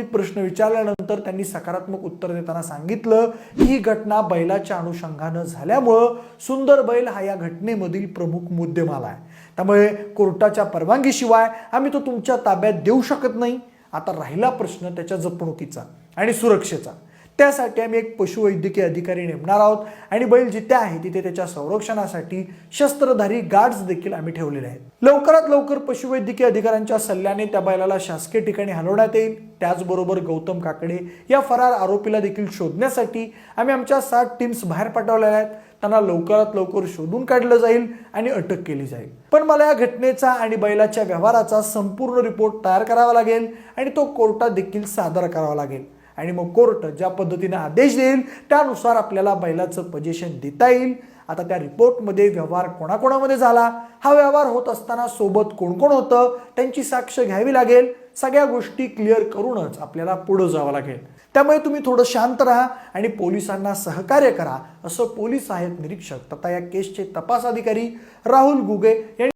प्रश्न विचारल्यानंतर त्यांनी सकारात्मक उत्तर देताना सांगितलं ही घटना बैलाच्या अनुषंगानं झाल्यामुळं सुंदर बैल हा या घटनेमधील प्रमुख मुद्देमाला आहे. त्यामुळे कोर्टाच्या परवानगीशिवाय आम्ही तो तुमच्या ताब्यात देऊ शकत नाही. आता राहिला प्रश्न त्याच्या जपणुकीचा आणि सुरक्षेचा. त्यासाठी आम्ही एक पशुवैद्यकीय अधिकारी नेमणार आहोत. आणि बैल जिथे आहे तिथे त्याच्या संरक्षणासाठी शस्त्रधारी गार्ड्स देखील आम्ही ठेवलेले आहेत. लवकरात लवकर पशुवैद्यकीय अधिकाऱ्यांच्या सल्ल्याने त्या बैलाला शासकीय ठिकाणी हलवण्यात येईल. त्याचबरोबर गौतम काकडे या फरार आरोपीला देखील शोधण्यासाठी आम्ही आमच्या सात टीम्स बाहेर पाठवलेल्या आहेत. त्यांना लवकरात लवकर शोधून काढलं जाईल आणि अटक केली जाईल. पण मला या घटनेचा आणि बैलाच्या व्यवहाराचा संपूर्ण रिपोर्ट तयार करावा लागेल आणि तो कोर्टात देखील सादर करावा लागेल. आणि मग कोर्ट ज्या पद्धतीने आदेश देईल त्यानुसार आपल्याला बैलाचं पजेशन देता येईल. आता त्या रिपोर्टमध्ये व्यवहार कोणाकोणामध्ये झाला? हा व्यवहार होत असताना सोबत कोण कोण होतं? त्यांची साक्ष घ्यावी लागेल. सगळ्या गोष्टी क्लिअर करूनच आपल्याला पुढं जावं लागेल. त्यामुळे तुम्ही थोडं शांत राहा आणि पोलिसांना सहकार्य करा असं पोलीस सहाय्यक निरीक्षक तथा या केसचे तपास अधिकारी राहुल गुगे यांनी